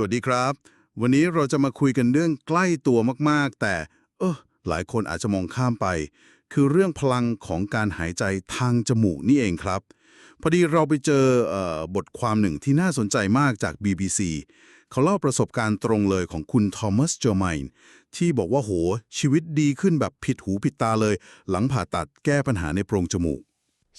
สวัสดีครับ วันนี้เราจะมาคุยกันเรื่องใกล้ตัวมากๆ แต่ เออหลายคนอาจจะมองข้ามไป คือเรื่องพลังของการหายใจทางจมูกนี่เองครับ พอดีเราไปเจอเออบทความหนึ่งที่น่าสนใจมากจาก BBC เขาเล่าประสบการณ์ตรงเลยของคุณทอมัสเจอร์ไมน์ที่บอกว่าโห ชีวิตดีขึ้นแบบผิดหูผิดตาเลย หลังผ่าตัดแก้ปัญหาในโพรงจมูก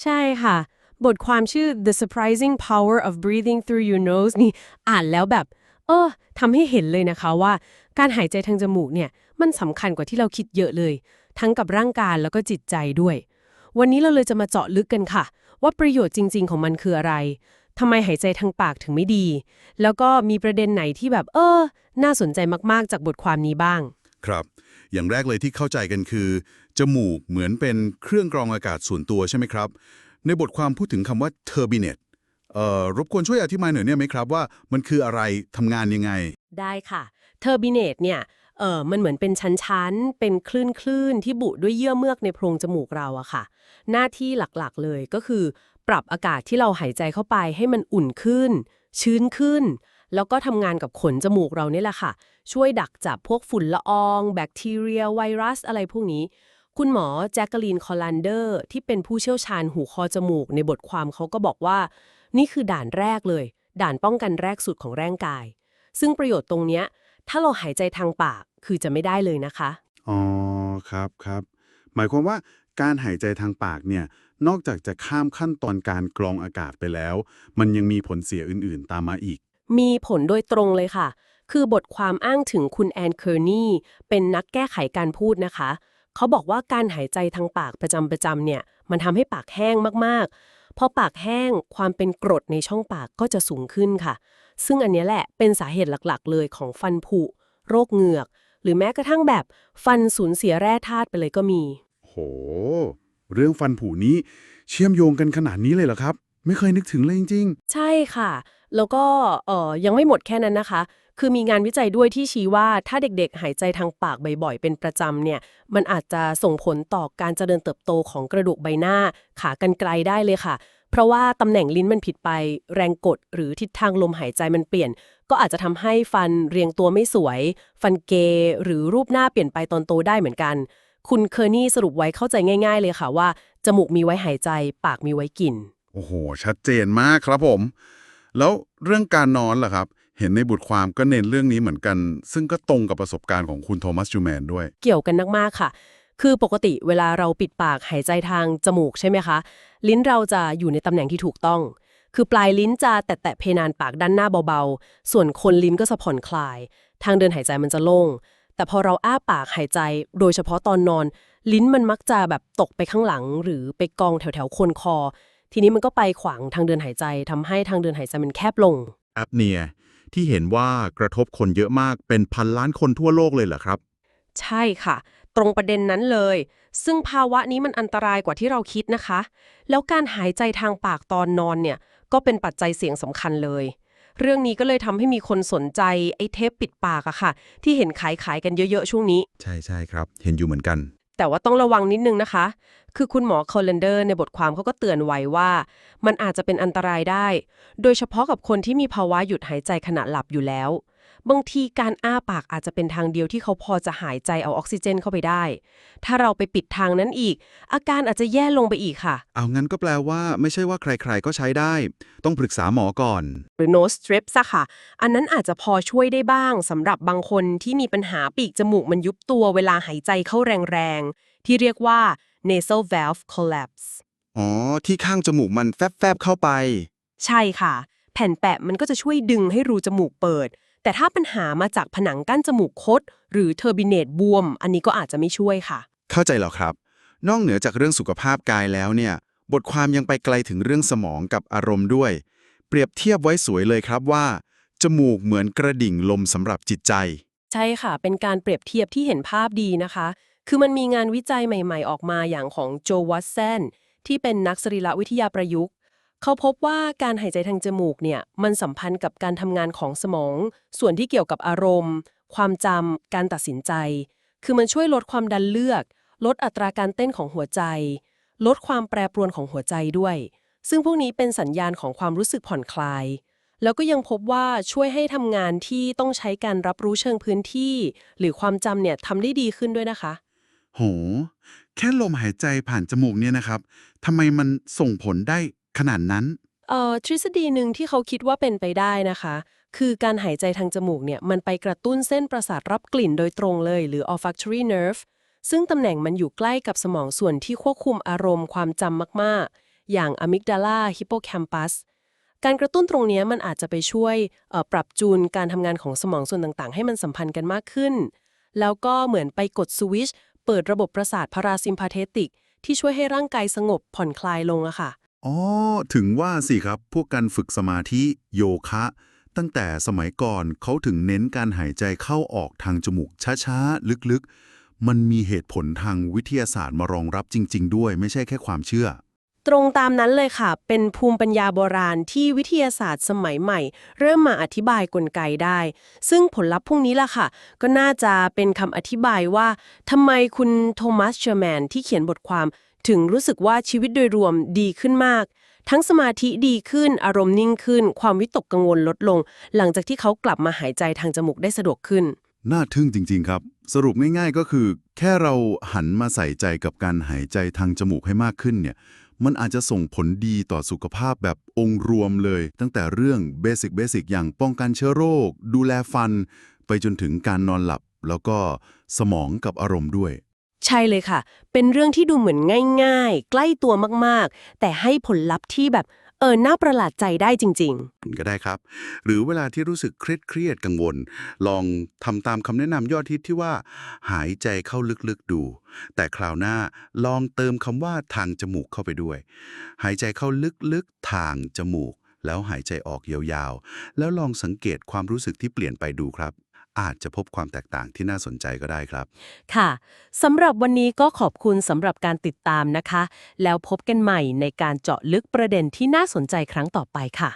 ใช่ค่ะ บทความชื่อ The Surprising Power of Breathing Through Your Nose นี่อ่านแล้วแบบ เออทำให้เห็นเลยนะคะว่า การหายใจทางจมูกเนี่ยมันสำคัญกว่าที่เราคิดเยอะเลย ทั้งกับร่างกายแล้วก็จิตใจด้วย วันนี้เราเลยจะมาเจาะลึกกันค่ะ ว่าประโยชน์จริง ๆ ของมันคืออะไรทำไมหายใจทางปากถึงไม่ดี แล้วก็มีประเด็นไหนที่แบบเออ น่าสนใจมากๆ จากบทความนี้บ้าง ครับ อย่างแรกเลยที่เข้าใจกันคือ จมูกเหมือนเป็นเครื่องกรองอากาศส่วนตัวใช่ไหมครับ ในบทความพูดถึงคำว่า turbinate เอ่อรบกวนช่วยอธิบายหน่อยเนี่ยไหมครับว่ามันคืออะไรทำงานยังไง ได้ค่ะ เทอร์บิเนตเนี่ย เออมันเหมือนเป็นชั้นๆ เป็นคลื่นคลื่นๆที่บุด้วยเยื่อเมือกในโพรงจมูกเราอะค่ะ หน้าที่หลักๆเลยก็คือ ปรับอากาศที่เราหายใจเข้าไปให้มันอุ่นขึ้น ชื้นขึ้น แล้วก็ทำงานกับขนจมูกเราเนี่ยแหละค่ะ ช่วยดักจับพวกฝุ่นละออง แบคทีเรีย ไวรัสอะไรพวกนี้ คุณหมอแจ็คกลีนคอลันเดอร์ ที่เป็นผู้เชี่ยวชาญหูคอจมูกในบทความเขาก็บอกว่า นี่คือด่านแรกเลย ด่านป้องกันแรกสุดของร่างกาย ซึ่งประโยชน์ตรงเนี้ย ถ้าเราหายใจทางปากคือจะไม่ได้เลยนะคะ อ๋อครับครับ หมายความว่าการหายใจทางปากเนี่ย นอกจากจะข้ามขั้นตอนการกรองอากาศไปแล้ว มันยังมีผลเสียอื่น ๆ ตามมาอีก มีผลโดยตรงเลยค่ะ คือบทความอ้างถึงคุณแอนเคอร์นีเป็นนักแก้ไขการพูดนะคะ เขาบอกว่าการหายใจทางปากประจำประจำเนี่ย มันทำให้ปากแห้งมากๆ พอปากแห้งความเป็นกรดในช่องปากก็จะสูงขึ้นค่ะ ซึ่งอันนี้แหละเป็นสาเหตุหลักๆ เลยของฟันผุ โรคเหงือก หรือแม้กระทั่งแบบฟันสูญเสียแร่ธาตุไปเลยก็มี โห เรื่องฟันผุนี้เชื่อมโยงกันขนาดนี้เลยเหรอครับ ไม่เคยนึกถึงเลยจริง ๆ ใช่ค่ะ แล้วก็เอ่อยังไม่หมดแค่นั้นนะคะ คือมีงานวิจัยด้วยที่ชี้ว่าถ้าเด็กๆ หายใจทางปากบ่อยๆ เป็นประจำเนี่ย มันอาจจะส่งผลต่อการเจริญเติบโตของกระดูกใบหน้า ขากรรไกลได้เลยค่ะ เพราะว่าตำแหน่งลิ้นมันผิดไป แรงกดหรือทิศทางลมหายใจมันเปลี่ยน ก็อาจจะทำให้ฟันเรียงตัวไม่สวย ฟันเกยหรือรูปหน้าเปลี่ยนไปตอนโตได้เหมือนกัน คุณเคอร์นี่สรุปไว้เข้าใจง่าย ๆ เลยค่ะว่าจมูกมีไว้หายใจ ปากมีไว้กิน โอ้โห ชัดเจนมากครับผม แล้วเรื่องการนอนล่ะครับ เห็นในบทความก็เน้นเรื่องนี้เหมือนกัน ซึ่งก็ตรงกับประสบการณ์ของคุณโทมัสจูแมนด้วย เกี่ยวกันมากๆค่ะ คือปกติเวลาเราปิดปากหายใจทางจมูกใช่ไหมคะ ลิ้นเราจะอยู่ในตำแหน่งที่ถูกต้อง คือปลายลิ้นจะแตะๆเพดานปากด้านหน้าเบาๆ ส่วนคนลิ้นก็จะผ่อนคลาย ทางเดินหายใจมันจะโล่ง แต่พอเราอ้าปากหายใจ โดยเฉพาะตอนนอน ลิ้นมันมักจะแบบตกไปข้างหลัง หรือไปกองแถวๆคนคอ ทีนี้มันก็ไปขวางทางเดินหายใจทำให้ทางเดินหายใจมันแคบลง แอปเนียที่เห็นว่ากระทบคนเยอะมากเป็นพันล้านคนทั่วโลกเลยเหรอครับ ใช่ค่ะ ตรงประเด็นนั้นเลย ซึ่งภาวะนี้มันอันตรายกว่าที่เราคิดนะคะ แล้วการหายใจทางปากตอนนอนเนี่ย ก็เป็นปัจจัยเสี่ยงสำคัญเลย เรื่องนี้ก็เลยทำให้มีคนสนใจไอ้เทปปิดปากอะค่ะ ที่เห็นขายขายๆกันเยอะๆช่วงนี้ ใช่ใช่ครับ เห็นอยู่เหมือนกัน แต่ว่าต้องระวังนิดนึงนะคะ คือคุณหมอคอลเลนเดอร์ในบทความเขาก็เตือนไว้ว่า มันอาจจะเป็นอันตรายได้ โดยเฉพาะกับคนที่มีภาวะหยุดหายใจขณะหลับอยู่แล้ว บางทีการอ้าปากอาจจะเป็นทางเดียวที่เขาพอจะหายใจเอาออกซิเจนเข้าไปได้ ถ้าเราไปปิดทางนั้นอีก อาการอาจจะแย่ลงไปอีกค่ะ เอางั้นก็แปลว่าไม่ใช่ว่าใครๆก็ใช้ได้ ต้องปรึกษาหมอก่อน หรือ nose strips อะค่ะ อันนั้นอาจจะพอช่วยได้บ้างสำหรับบางคนที่มีปัญหาปีกจมูกมันยุบตัวเวลาหายใจเข้าแรงๆ ที่เรียกว่า nasal valve collapse อ๋อ ที่ข้างจมูกมันแฟบๆเข้าไป ใช่ค่ะ แผ่นแปะมันก็จะช่วยดึงให้รูจมูกเปิด แต่ถ้าปัญหามาจากผนังกั้นจมูกคดหรือเทอร์บิเนตบวม อันนี้ก็อาจจะไม่ช่วยค่ะ เข้าใจแล้วครับ นอกเหนือจากเรื่องสุขภาพกายแล้วเนี่ย บทความยังไปไกลถึงเรื่องสมองกับอารมณ์ด้วย เปรียบเทียบไว้สวยเลยครับว่า จมูกเหมือนกระดิ่งลมสำหรับจิตใจ ใช่ค่ะ เป็นการเปรียบเทียบที่เห็นภาพดีนะคะ คือมันมีงานวิจัยใหม่ ๆ ออกมาอย่างของโจวัตแซนที่เป็นนักสรีรวิทยาประยุกต์ เขาพบว่าการหายใจทางจมูกเนี่ยมันสัมพันธ์กับการทำงานของสมอง ส่วนที่เกี่ยวกับอารมณ์ ความจำการตัดสินใจ คือมันช่วยลดความดันเลือดลดอัตราการเต้นของหัวใจ ลดความแปรปรวนของหัวใจด้วย ซึ่งพวกนี้เป็นสัญญาณของความรู้สึกผ่อนคลาย แล้วก็ยังพบว่าช่วยให้ทำงานที่ต้องใช้การรับรู้เชิงพื้นที่ หรือความจำเนี่ยทำได้ดีขึ้นด้วยนะคะโห แค่ลมหายใจผ่านจมูกเนี่ยนะครับ ทำไมมันส่งผลได้ ขนาดนั้น เอ่อทฤษฎีหนึ่งที่เขาคิดว่าเป็นไปได้นะคะ คือการหายใจทางจมูกเนี่ยมันไปกระตุ้นเส้นประสาทรับกลิ่นโดยตรงเลย หรือ olfactory nerve ซึ่งตำแหน่งมันอยู่ใกล้กับสมองส่วนที่ควบคุมอารมณ์ความจำมากๆ อย่าง amygdala hippocampus การกระตุ้นตรงนี้มันอาจจะไปช่วยปรับจูนการทำงานของสมองส่วนต่างๆ ให้มันสัมพันธ์กันมากขึ้น แล้วก็เหมือนไปกดสวิตช์เปิดระบบประสาทพาราซิมพาเทติก ที่ช่วยให้ร่างกายสงบผ่อนคลายลงอะค่ะ อ๋อ ถึงว่าสิครับ พวกการฝึกสมาธิโยคะ ตั้งแต่สมัยก่อนเขาถึงเน้นการหายใจเข้าออกทางจมูกช้าๆ ลึกๆ มันมีเหตุผลทางวิทยาศาสตร์มารองรับจริง ๆ ด้วย ไม่ใช่แค่ความเชื่อ ตรงตามนั้นเลยค่ะ เป็นภูมิปัญญาโบราณที่วิทยาศาสตร์สมัยใหม่ เริ่มมาอธิบายกลไกได้ ซึ่งผลลัพธ์พวกนี้ล่ะค่ะ ก็น่าจะเป็นคำอธิบายว่าทำไมคุณโทมัสเชอร์แมนที่เขียนบทความ ถึงรู้สึกว่าชีวิตโดยรวมดีขึ้นมาก ทั้งสมาธิดีขึ้น อารมณ์นิ่งขึ้น ความวิตกกังวลลดลง หลังจากที่เขากลับมาหายใจทางจมูกได้สะดวกขึ้น น่าทึ่งจริง ๆ ครับ สรุปง่าย ๆ ก็คือ แค่เราหันมาใส่ใจกับการหายใจทางจมูกให้มากขึ้นเนี่ย มันอาจจะส่งผลดีต่อสุขภาพแบบองค์รวมเลย ตั้งแต่เรื่องเบสิกเบสิกอย่างป้องกันเชื้อโรค ดูแลฟัน ไปจนถึงการนอนหลับ แล้วก็สมองกับอารมณ์ด้วย ใช่เลยค่ะ เป็นเรื่องที่ดูเหมือนง่าย ๆ ใกล้ตัวมากๆ แต่ให้ผลลัพธ์ที่แบบ เออ น่าประหลาดใจได้จริงๆก็ได้ครับ หรือเวลาที่รู้สึกเครียดเครียดกังวล ลองทำตามคำแนะนำยอดฮิตที่ว่า หายใจเข้าลึกๆดู แต่คราวหน้าลองเติมคำว่าทางจมูกเข้าไปด้วย หายใจเข้าลึกๆทางจมูก แล้วหายใจออกยาวๆ แล้วลองสังเกตความรู้สึกที่เปลี่ยนไปดูครับ อาจจะพบความแตกต่างที่น่าสนใจก็ได้ครับ ค่ะสำหรับวันนี้ก็ขอบคุณสำหรับการติดตามนะคะ แล้วพบกันใหม่ในการเจาะลึกประเด็นที่น่าสนใจครั้งต่อไปค่ะ